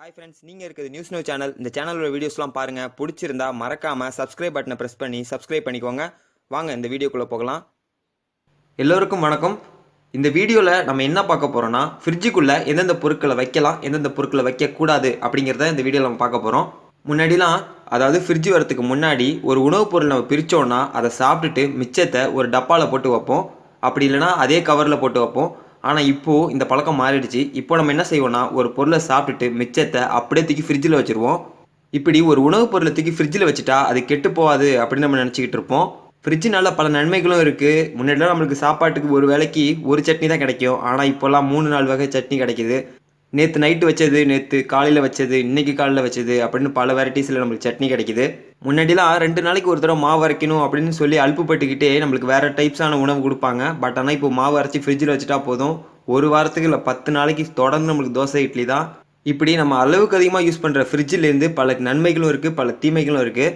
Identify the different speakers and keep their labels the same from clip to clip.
Speaker 1: Hi friends நீங்கள் இருக்கிறது news new channel இந்த சேனலோட வீடியோஸ்லாம் பாருங்கள் பிடிச்சிருந்தா மறக்காமல் சப்ஸ்கிரைப் பட்டனை ப்ரெஸ் பண்ணி சப்ஸ்கிரைப் பண்ணிக்கோங்க. வாங்க இந்த வீடியோக்குள்ளே போகலாம். எல்லோருக்கும் வணக்கம். இந்த வீடியோவில் நம்ம என்ன பார்க்க போகிறோம்னா ஃப்ரிட்ஜுக்குள்ளே எந்தெந்த பொருட்களை வைக்கலாம் எந்தெந்த பொருட்களை வைக்கக்கூடாது அப்படிங்கிறத இந்த வீடியோவில் நம்ம பார்க்க போகிறோம் முன்னாடிலாம் அதாவது ஃப்ரிட்ஜ் வரதுக்கு முன்னாடி ஒரு உணவுப் பொருள் நம்ம பிரித்தோன்னா அதை சாப்பிட்டுட்டு மிச்சத்தை ஒரு டப்பாவில் போட்டு வைப்போம். அப்படி இல்லைன்னா அதே கவரில் போட்டு வைப்போம். ஆனால் இப்போது இந்த பழக்கம் மாறிடுச்சு. இப்போ நம்ம என்ன செய்வோம்னா ஒரு பொருளை சாப்பிட்டுட்டு மிச்சத்தை அப்படியே தூக்கி ஃப்ரிட்ஜில் வச்சுருவோம். இப்படி ஒரு உணவுப் பொருளை தூக்கி ஃப்ரிட்ஜில் வச்சுட்டா அது கெட்டு போகாது அப்படின்னு நம்ம நினச்சிக்கிட்டு இருப்போம். ஃப்ரிட்ஜினால பல நன்மைகளும் இருக்குது முன்னாடிலாம் நம்மளுக்கு சாப்பாட்டுக்கு ஒரு வேளைக்கு ஒரு சட்னி தான் கிடைக்கும். ஆனால் இப்போல்லாம் மூணு நாலு வகை சட்னி கிடைக்கிது. நேற்று நைட்டு வச்சது நேற்று காலையில் வச்சது இன்னைக்கு காலையில் வச்சது அப்படின்னு பல வெரைட்டிஸில் நம்மளுக்கு சட்னி கிடைக்குது. முன்னாடிலாம் ரெண்டு நாளைக்கு ஒரு தடவை மாவு அரைக்கணும் அப்படின்னு சொல்லி அலுப்புப்பட்டுக்கிட்டே நம்மளுக்கு வேறு டைப்ஸான உணவு கொடுப்பாங்க. பட் ஆனால் இப்போ மாவு அரைச்சி ஃப்ரிட்ஜில் வச்சுட்டா போதும். ஒரு வாரத்துக்கு இல்லை பத்து நாளைக்கு தொடர்ந்து நம்மளுக்கு தோசை இட்லி தான். இப்படி நம்ம அளவுக்கு அதிகமாக யூஸ் பண்ணுற ஃப்ரிட்ஜிலேருந்து பல நன்மைகளும் இருக்குது பல தீமைகளும் இருக்குது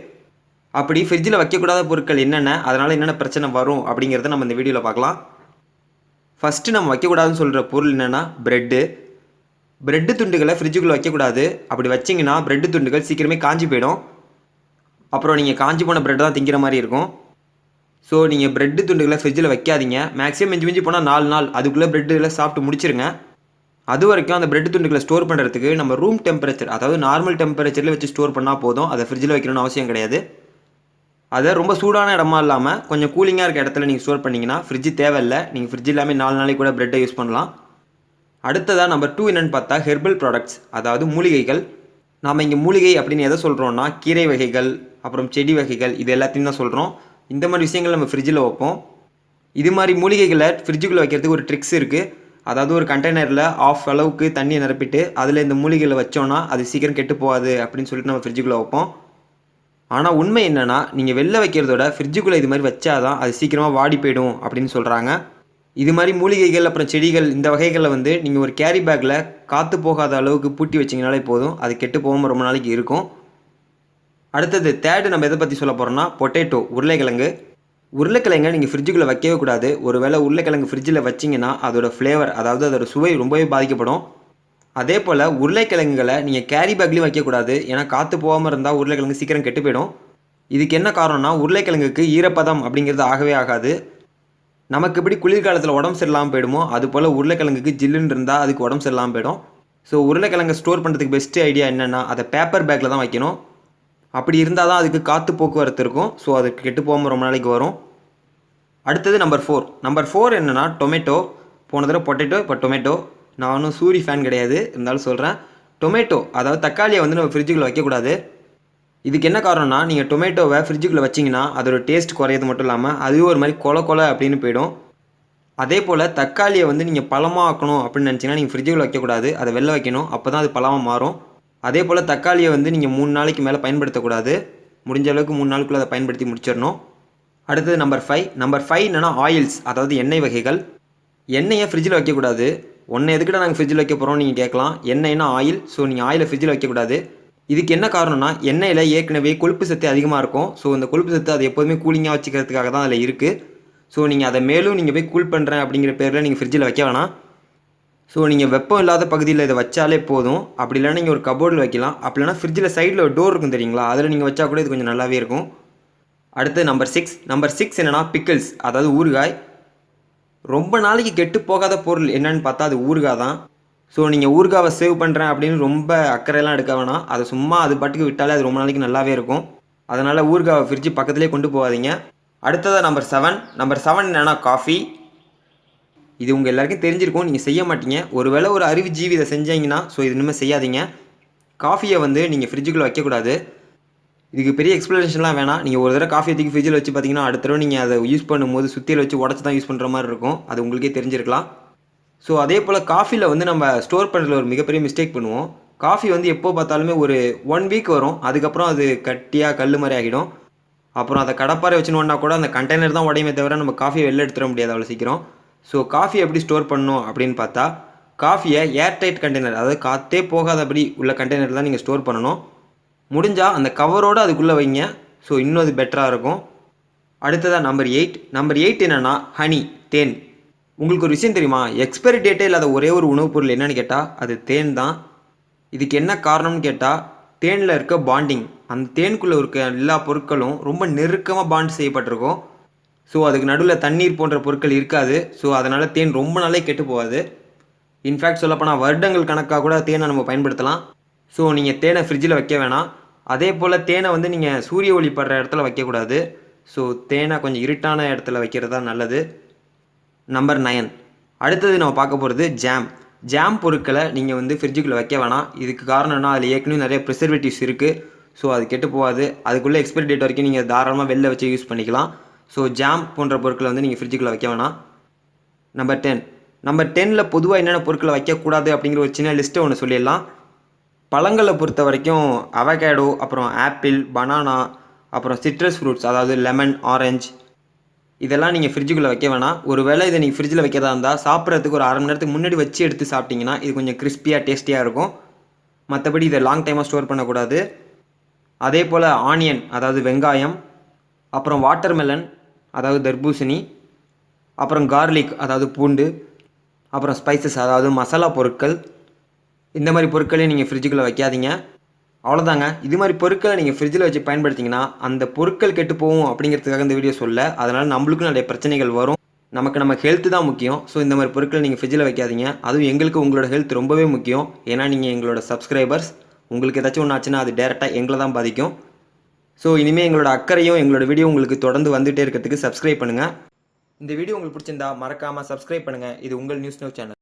Speaker 1: அப்படி ஃப்ரிட்ஜில் வைக்கக்கூடாத பொருட்கள் என்னென்ன? அதனால் என்னென்ன பிரச்சனை வரும் அப்படிங்கிறத நம்ம இந்த வீடியோவில் பார்க்கலாம். ஃபஸ்ட்டு நம்ம வைக்கக்கூடாதுன்னு சொல்கிற பொருள் என்னென்னா ப்ரெட்டு பிரெட்டு துண்டுகளை ஃப்ரிட்ஜுக்குள்ளே வைக்கக்கூடாது. அப்படி வச்சிங்கன்னா பிரெட்டு துண்டுகள் சீக்கிரமே காஞ்சி போயிடும். அப்புறம் நீங்கள் காஞ்சி போன பிரெட் தான் திங்கிற மாதிரி இருக்கும். ஸோ நீங்கள் பிரெட்டு துண்டுகளை ஃப்ரிட்ஜில் வைக்காதீங்க. மேக்ஸிமம் மிஞ்சி மிஞ்சி போனால் நாலு நாள். அதுக்குள்ளே பிரெட்டுகளை சாப்பிட்டு முடிச்சிருங்க. அது வரைக்கும் அந்த பிரெட் துண்டுகளை ஸ்டோர் பண்ணுறதுக்கு நம்ம ரூம் டெம்பரேச்சர் அதாவது நார்மல் டெம்பரேச்சரில் வச்சு ஸ்டோர் பண்ணால் போதும். அதை ஃப்ரிட்ஜில் வைக்கணும்னு அவசியம் கிடையாது. அதை ரொம்ப சூடான இடமா இல்லாமல் கொஞ்சம் கூலிங்காக இருக்க இடத்துல நீங்கள் ஸ்டோர் பண்ணிங்கன்னா ஃப்ரிட்ஜ் தேவையில்லை. நீங்கள் ஃப்ரிட்ஜ் இல்லாமல் நாலு நாளைக்கு கூட பிரெட்டை யூஸ் பண்ணலாம். அடுத்ததாக நம்பர் டூ என்னென்னு பார்த்தா ஹெர்பல் ப்ராடக்ட்ஸ் அதாவது மூலிகைகள். நாம் இங்கே மூலிகை அப்படின்னு எதை சொல்கிறோன்னா கீரை வகைகள் அப்புறம் செடி வகைகள் இது எல்லாத்தையும் தான் சொல்கிறோம் இந்த மாதிரி விஷயங்கள் நம்ம ஃப்ரிட்ஜில் வைப்போம். இது மாதிரி மூலிகைகளை ஃப்ரிட்ஜுக்குள்ளே வைக்கிறதுக்கு ஒரு ட்ரிக்ஸ் இருக்குது அதாவது ஒரு கண்டெய்னரில் ஆஃப் அளவுக்கு தண்ணியை நிரப்பிட்டு அதில் இந்த மூலிகைகளை வச்சோன்னா அது சீக்கிரம் கெட்டு போகாது அப்படின்னு சொல்லிட்டு நம்ம ஃப்ரிட்ஜுக்குள்ளே வைப்போம். ஆனால் உண்மை என்னென்னா நீங்கள் வெளில வைக்கிறதோட ஃப்ரிட்ஜுக்குள்ளே இது மாதிரி வச்சாதான் அது சீக்கிரமாக வாடி போயிடும் அப்படின்னு சொல்கிறாங்க இது மாதிரி மூலிகைகள் அப்புறம் செடிகள் இந்த வகைகளில் வந்து நீங்கள் ஒரு கேரி பேக்கில் காற்று போகாத அளவுக்கு பூட்டி வச்சிங்கனாலே போதும். அது கெட்டு போகாமல் ரொம்ப நாளைக்கு இருக்கும். அடுத்தது தேர்டு நம்ம எதை பற்றி சொல்ல போகிறோம்னா பொட்டேட்டோ உருளைக்கிழங்கு. உருளைக்கிழங்கை நீங்கள் ஃப்ரிட்ஜுக்குள்ளே வைக்கவே கூடாது. ஒரு வேளை உருளைக்கிழங்கு ஃப்ரிட்ஜில் வச்சிங்கன்னா அதோட ஃப்ளேவர் அதாவது அதோட சுவை ரொம்பவே பாதிக்கப்படும். அதே போல் உருளைக்கிழங்குகளை நீங்கள் கேரி பேக்லேயும் வைக்கக்கூடாது ஏன்னா காற்று போகாமல் இருந்தால் உருளைக்கிழங்கு சீக்கிரம் கெட்டு போயிடும். இதுக்கு என்ன காரணம்னா உருளைக்கிழங்குக்கு ஈரப்பதம் அப்படிங்கிறது ஆகவே ஆகாது. நமக்கு எப்படி குளிர்காலத்தில் உடம்பு சரியில்லாமல் போயிடுமோ அது போல் உருளைக்கிழங்குக்கு ஜில்லுன்னு இருந்தால் அதுக்கு உடம்பு சரியில்லாமல் போயிடும். ஸோ உருளைக்கிழங்கை ஸ்டோர் பண்ணுறதுக்கு பெஸ்ட்டு ஐடியா என்னென்னா அதை பேப்பர் பேக்கில் தான் வைக்கணும். அப்படி இருந்தால் தான் அதுக்கு காற்று போக்குவரத்து இருக்கும். ஸோ அதுக்கு கெட்டு போகாமல் ரொம்ப நாளைக்கு வரும். அடுத்தது நம்பர் ஃபோர் நம்பர் ஃபோர் என்னென்னா டொமேட்டோ போன தடவை பொட்டேட்டோ இப்போ டொமேட்டோ நான் ஒன்றும் சூரி ஃபேன் கிடையாது. இருந்தாலும் சொல்கிறேன் டொமேட்டோ அதாவது தக்காளியை வந்து நம்ம ஃப்ரிட்ஜுக்குள்ளே வைக்கக்கூடாது. இதுக்கு என்ன காரணம்னா நீங்கள் டொமேட்டோவை ஃப்ரிட்ஜுக்குள்ளே வச்சிங்கன்னா அதோட டேஸ்ட் குறையது மட்டும் இல்லாமல் அதுவே ஒரு மாதிரி கொல கொலை அப்படின்னு போயிடும். அதே போல் தக்காளியை வந்து நீங்கள் பழமாக ஆக்கணும் அப்படின்னு நினச்சிங்கன்னா நீங்கள் ஃப்ரிட்ஜுக்குள்ளே வைக்கக்கூடாது. அதை வெளில வைக்கணும். அப்போ தான் அது பழமாக மாறும். அதே போல் தக்காளியை வந்து நீங்கள் மூணு நாளைக்கு மேலே பயன்படுத்தக்கூடாது. முடிஞ்ச அளவுக்கு மூணு நாளுக்குள்ளே அதை பயன்படுத்தி முடிச்சிடணும். அடுத்தது நம்பர் ஃபைவ் நம்பர் ஃபைவ் என்னென்னா ஆயில்ஸ் அதாவது எண்ணெய் வகைகள். எண்ணெயை ஃப்ரிட்ஜில் வைக்கக்கூடாது. ஒன்றை எதுக்கிட்ட நாங்கள் ஃப்ரிட்ஜில் வைக்க போகிறோம் நீங்கள் கேட்கலாம். எண்ணெய்னா ஆயில் ஸோ நீங்கள் ஆயிலை ஃப்ரிட்ஜில் வைக்கக்கூடாது. இதுக்கு என்ன காரணம்னா எண்ணெயில் ஏற்கனவே கொழுப்பு சத்து அதிகமாக இருக்கும். ஸோ இந்த கொழுப்பு சத்து அது எப்போதுமே கூலிங்காக வச்சுக்கிறதுக்காக தான் அதில் இருக்குது ஸோ நீங்கள் அதை மேலும் நீங்கள் போய் கூல் பண்ணுறேன் அப்படிங்கிற பேரில் நீங்கள் ஃப்ரிட்ஜில் வைக்க வேணாம். ஸோ நீங்கள் வெப்பம் இல்லாத பகுதியில் இதை வச்சாலே போதும். அப்படி இல்லைனா நீங்கள் ஒரு கபோர்டில் வைக்கலாம். அப்படி இல்லைனா ஃப்ரிட்ஜில் சைடில் ஒரு டோர் இருக்கும் தெரியுங்களா? அதில் நீங்கள் வச்சா கூட இது கொஞ்சம் நல்லாவே இருக்கும். அடுத்து நம்பர் சிக்ஸ் நம்பர் சிக்ஸ் என்னென்னா பிக்கிள்ஸ் அதாவது ஊறுகாய். ரொம்ப நாளைக்கு கெட்டு போகாத பொருள் என்னன்னு பார்த்தா அது ஊறுகாய் தான். ஸோ நீங்கள் ஊறுகாவை சேவ் பண்ணுறேன் அப்படின்னு ரொம்ப அக்கறையெல்லாம் எடுக்க வேணாம். அதை சும்மா அது பாட்டுக்கு விட்டாலே அது ரொம்ப நாளைக்கு நல்லாவே இருக்கும். அதனால் ஊறுகாவை ஃப்ரிட்ஜு பக்கத்துலேயே கொண்டு போகாதீங்க. அடுத்ததாக நம்பர் செவன் நம்பர் செவன் என்னென்னா காஃபி இது உங்கள் எல்லாருக்கும் தெரிஞ்சிருக்கும். நீங்கள் செய்ய மாட்டீங்க. ஒருவேளை ஒரு அறிவு ஜீவி இதை செஞ்சீங்கன்னா ஸோ இது இனிமேல் செய்யாதீங்க. காஃபியை வந்து நீங்கள் ஃப்ரிட்ஜுக்குள்ளே வைக்கக்கூடாது. இதுக்கு பெரிய எக்ஸ்ப்ளனேஷன்லாம் வேணாம். நீங்கள் ஒரு தடவை காஃபி தூக்கி ஃப்ரிட்ஜில் வச்சு பார்த்தீங்கன்னா அடுத்த தடவை நீங்கள் அதை யூஸ் பண்ணும்போது சுற்றியில் வச்சு உடச்சி தான் யூஸ் பண்ணுற மாதிரி இருக்கும். அது உங்களுக்கே தெரிஞ்சிருக்கலாம். ஸோ அதே போல் காஃபியில் வந்து நம்ம ஸ்டோர் பண்ணுறதுல ஒரு மிகப்பெரிய மிஸ்டேக் பண்ணுவோம். காஃபி வந்து எப்போ பார்த்தாலுமே ஒரு ஒன் வீக் வரும். அதுக்கப்புறம் அது கட்டியாக கல் மாதிரி ஆகிடும். அப்புறம் அதை கடப்பாறை வச்சுனோன்னா கூட அந்த கண்டெய்னர் தான் உடையுமே தவிர நம்ம காஃபியை வெளில எடுத்துட முடியாது அவ்வளோ சீக்கிரம். ஸோ காஃபி எப்படி ஸ்டோர் பண்ணணும் அப்படின்னு பார்த்தா காஃபியை ஏர்டைட் கண்டெய்னர் அதாவது காற்றே போகாதபடி உள்ள கண்டெய்னர் தான் நீங்கள் ஸ்டோர் பண்ணணும். முடிஞ்சால் அந்த கவரோடு அதுக்குள்ளே வைங்க. ஸோ இன்னும் அது பெட்டராக இருக்கும். அடுத்ததாக நம்பர் எயிட் நம்பர் எயிட் என்னென்னா ஹனி தேன். உங்களுக்கு ஒரு விஷயம் தெரியுமா? எக்ஸ்பைரி டேட்டே இல்லாத ஒரே ஒரு உணவுப் பொருள் என்னன்னு கேட்டால் அது தேன் தான். இதுக்கு என்ன காரணம்னு கேட்டால் தேனில் இருக்க பாண்டிங் அந்த தேனுக்குள்ளே இருக்க எல்லா பொருட்களும் ரொம்ப நெருக்கமாக பாண்ட் செய்யப்பட்டிருக்கும். ஸோ அதுக்கு நடுவில் தண்ணீர் போன்ற பொருட்கள் இருக்காது. ஸோ அதனால் தேன் ரொம்ப நாளே கெட்டு போகாது. இன்ஃபேக்ட் சொல்லப்போனால் வருடங்கள் கணக்காக கூட தேனை நம்ம பயன்படுத்தலாம். ஸோ நீங்கள் தேனை ஃப்ரிட்ஜில் வைக்க வேணாம். அதே போல் தேனை வந்து நீங்கள் சூரிய ஒளி படுற இடத்துல வைக்கக்கூடாது ஸோ தேனை கொஞ்சம் இருட்டான இடத்துல வைக்கிறது தான் நல்லது. நம்பர் நயன் அடுத்தது நம்ம பார்க்க போகிறது ஜாம் ஜாம் பொருட்களை நீங்கள் வந்து ஃப்ரிட்ஜுக்குள்ளே வைக்க வேணாம். இதுக்கு காரணம்னா அதில் ஏற்கனவே நிறைய ப்ரிசர்வேட்டிவ்ஸ் இருக்குது ஸோ அது கெட்டு போகாது. அதுக்குள்ளே எக்ஸ்பைரி டேட் வரைக்கும் நீங்கள் தாராளமாக வெளில வச்சு யூஸ் பண்ணிக்கலாம். ஸோ ஜாம் போன்ற பொருட்களை வந்து நீங்கள் ஃப்ரிட்ஜுக்குள்ளே வைக்க வேணாம். நம்பர் டென் நம்பர் டெனில் பொதுவாக என்னென்ன பொருட்களை வைக்கக்கூடாது அப்படிங்கிற ஒரு சின்ன லிஸ்ட்டை ஒன்று சொல்லிடலாம். பழங்களை பொறுத்த வரைக்கும் அவகேடோ அப்புறம் ஆப்பிள் பனானா அப்புறம் சிட்ரஸ் ஃப்ரூட்ஸ் அதாவது லெமன் ஆரஞ்சு இதெல்லாம் நீங்கள் ஃப்ரிட்ஜுக்குள்ளே வைக்க வேணாம். ஒரு வேளை இதை நீங்கள் ஃப்ரிட்ஜில் வைக்கிறதா இருந்தால் சாப்பிட்றதுக்கு ஒரு அரை மணி நேரத்துக்கு முன்னாடி வச்சு எடுத்து சாப்பிட்டிங்கன்னா இது கொஞ்சம் கிறிஸ்பியாக டேஸ்டியாக இருக்கும். மற்றபடி இதை லாங் டைமாக ஸ்டோர் பண்ணக்கூடாது. அதே போல் ஆனியன் அதாவது வெங்காயம் அப்புறம் வாட்டர்மெலன் அதாவது தர்பூசணி அப்புறம் கார்லிக் அதாவது பூண்டு அப்புறம் ஸ்பைசஸ் அதாவது மசாலா பொருட்கள் இந்த மாதிரி பொருட்களையும் நீங்கள் ஃப்ரிட்ஜுக்குள்ளே வைக்காதீங்க. அவ்வளோதாங்க இது மாதிரி பொருட்களை நீங்கள் ஃப்ரிட்ஜில் வச்சு பயன்படுத்திங்கன்னா அந்த பொருட்கள் கெட்டு போகும் அப்படிங்கிறதுக்காக இந்த வீடியோ சொல்ல அதனால் நம்மளுக்கும் நிறைய பிரச்சனைகள் வரும். நமக்கு நம்ம ஹெல்த்து தான் முக்கியம். ஸோ இந்த மாதிரி பொருட்களை நீங்கள் ஃப்ரிட்ஜில் வைக்காதீங்க. அதுவும் எங்களுக்கு உங்களோட ஹெல்த் ரொம்பவே முக்கியம். ஏன்னா நீங்கள் எங்களோட சப்ஸ்கிரைபர்ஸ் உங்களுக்கு ஏதாச்சும் ஒன்று ஆச்சுன்னா அது டேரெக்டாக எங்களை தான் பாதிக்கும். ஸோ இனிமேல் எங்களோட அக்கறையும் எங்களோட வீடியோ உங்களுக்கு தொடர்ந்து வந்துகிட்டே இருக்கிறதுக்கு சப்ஸ்கிரைப் பண்ணுங்கள் இந்த வீடியோ உங்களுக்கு பிடிச்சிருந்தா மறக்காமல் சப்ஸ்கிரைப் பண்ணுங்கள் இது உங்கள் நியூஸ் நோ சேனல்